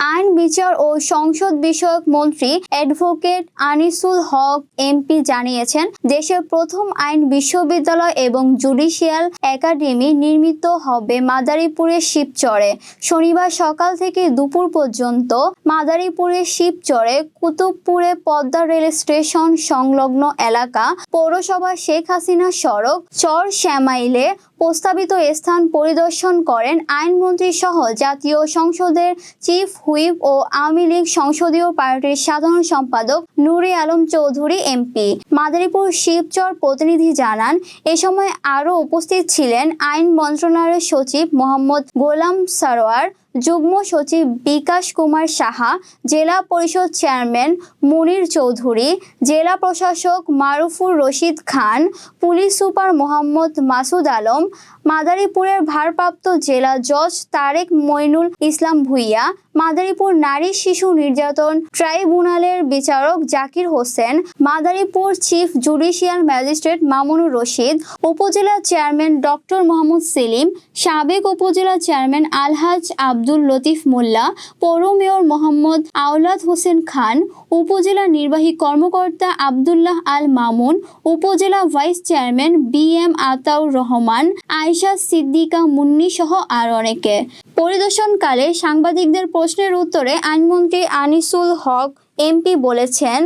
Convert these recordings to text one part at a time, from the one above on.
আইন, বিচার ও সংসদ বিষয়ক মন্ত্রী অ্যাডভোকেট আনিসুল হক, এমপি জানিয়েছেন, দেশের প্রথম আইন বিশ্ববিদ্যালয় এবং জুডিশিয়াল একাডেমি নির্মিত হবে মাদারীপুরের শিবচরে। শনিবার সকাল থেকে দুপুর পর্যন্ত মাদারীপুরের শিবচরে কুতুবপুরে পদ্মা রেল স্টেশন সংলগ্ন এলাকা পৌরসভা শেখ হাসিনা সড়ক, চর শ্যামাইলে প্রস্তাবিত স্থান পরিদর্শন করেন আইনমন্ত্রী সহ জাতীয় সংসদের চিফ হুইপ ও আওয়ামী লীগ সংসদীয় পার্টির সাধারণ সম্পাদক নুরে আলম চৌধুরী, এমপি। মাদারীপুর শিবচর প্রতিনিধি জানান, এ সময় আরও উপস্থিত ছিলেন আইন মন্ত্রণালয়ের সচিব মোহাম্মদ গোলাম সারোয়ার যুগ্ম সচিব বিকাশ কুমার সাহা, জেলা পরিষদ চেয়ারম্যান মুনির চৌধুরী, জেলা প্রশাসক মারুফুর রশিদ খান, পুলিশ সুপার মোহাম্মদ মাসুদ আলম, মাদারীপুরের ভারপ্রাপ্ত জেলা জজ তারেক মইনুল ইসলাম ভুইয়া, মাদারীপুর নারী শিশু নির্যাতন ট্রাইব্যুনালের বিচারক Zakir Hossain Madaripur chief judicial magistrate Mamunur Rashid, upazila chairman doctor Mohammad Selim, সাবেক উপজেলা চেয়ারম্যান আলহাজ আব্দুল লতিফ মোল্লা, পৌর মেয়র মোহাম্মদ আওলাদ হোসেন খান, উপজেলা নির্বাহী কর্মকর্তা আবদুল্লাহ আল মামুন, উপজেলা vice chairman B M Ataur Rahman, Ayesha Siddika Munni সহ আর অনেকে। পরিদর্শনকালে সাংবাদিকদের প্রশ্নের উত্তরে আইনমন্ত্রী আনিসুল হক এমপি বলেছেন,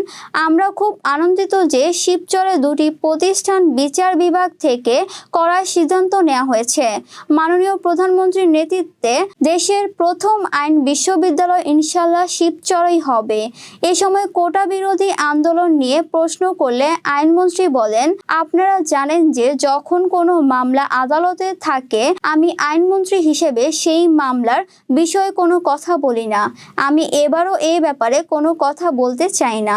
আমরা খুব আনন্দিত যে শিবচরে দুটি প্রতিষ্ঠান বিচার বিভাগ থেকে করার সিদ্ধান্ত নেওয়া হয়েছে। মাননীয় প্রধানমন্ত্রীর নেতৃত্বে দেশের প্রথম আইন বিশ্ববিদ্যালয় ইনশাল্লাহ শিবচরই হবে। এ সময় কোটা বিরোধী আন্দোলন নিয়ে প্রশ্ন করলে আইনমন্ত্রী বলেন, আপনারা জানেন যে যখন কোনো মামলা আদালতে থাকে, আমি আইনমন্ত্রী হিসেবে সেই মামলার বিষয়ে কোনো কথা বলি না। আমি এবারও এই ব্যাপারে কোনো কথা বলতে চাই না।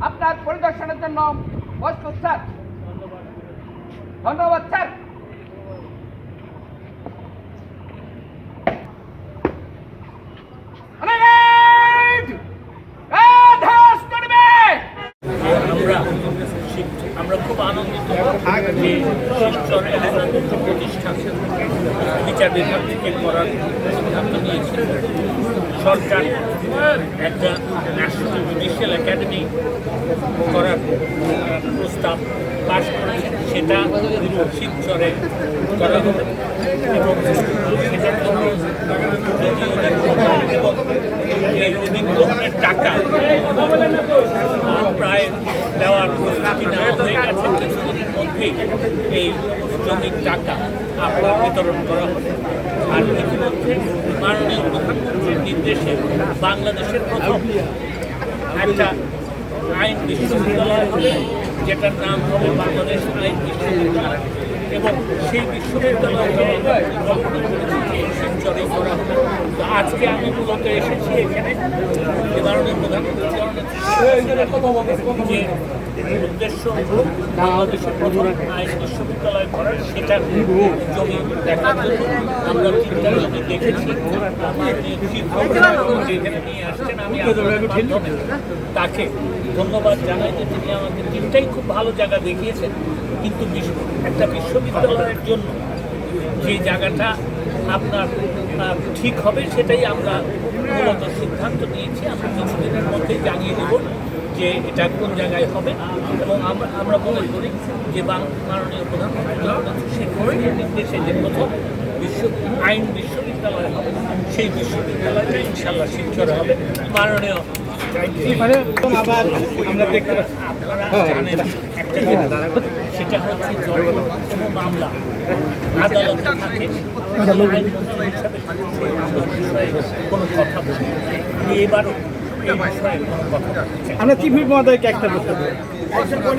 আপনার পরিদর্শনের জন্য প্রস্তুত স্যার। ধন্যবাদ স্যার অনেক! এ, ধ্বস করবে! আমরা শিব- আমরা খুব আনন্দিত যে নতুন প্রতিষ্ঠান বিচার বিভাগ থেকে করার সিদ্ধান্ত নিয়েছে সরকার একটা ন্যাশনাল জুডিশিয়াল একাডেমি করার প্রস্তাব পাশ করেছে সেটা শিবচরে করা হবে এবং সেটার জন্য যদি অধিগ্রহণ এবং এই অধিগ্রহণের টাকা আহ, প্রায় দেওয়ার প্রস্তুতি নেওয়া হয়ে গেছে কিছুদিনের মধ্যেই এই জমির টাকা আপনার বিতরণ করা হবে। আর ইতিমধ্যে মাননীয় প্রধানমন্ত্রীর নির্দেশে বাংলাদেশের প্রথম একটা আইন বিশ্ববিদ্যালয় হবে যেটার নাম হবে বাংলাদেশ আইন বিশ্ববিদ্যালয় এবং সেই বিশ্ববিদ্যালয়কে শিবচরে করা হবে আজকে আমি মূলত এসেছি এখানে। মাননীয় প্রধানমন্ত্রী যে উদ্দেশ্য বাংলাদেশের বিশ্ববিদ্যালয় করার, সেটা জমি দেখার জন্য আমরা দেখেছি। নিয়ে আসছেন, আমি তাকে ধন্যবাদ জানাই যে তিনি আমাকে তিনটাই খুব ভালো জায়গা দেখিয়েছেন। কিন্তু একটা বিশ্ববিদ্যালয়ের জন্য যে জায়গাটা আপনার ঠিক হবে, সেটাই আমরা মূলত সিদ্ধান্ত নিয়েছি। আমরা দেব যে এটা কোন জায়গায় হবে এবং আমরা মনে করি যে মাননীয় প্রধানমন্ত্রী শেখ মুজিবের নির্দেশে যে প্রথম বিশ্ব আইন বিশ্ববিদ্যালয় হবে সেই বিশ্ববিদ্যালয়টা ইনশাল্লাহ শিবচরে হবে। মাননীয় আবার আমরা দেখতে জিনিস, সেটা হচ্ছে মামলা। আদালতে থাকে কোনো কথা বলি আমি এবারও এই কি ভিড়। আমরা মহোদয়কে একটা করতে।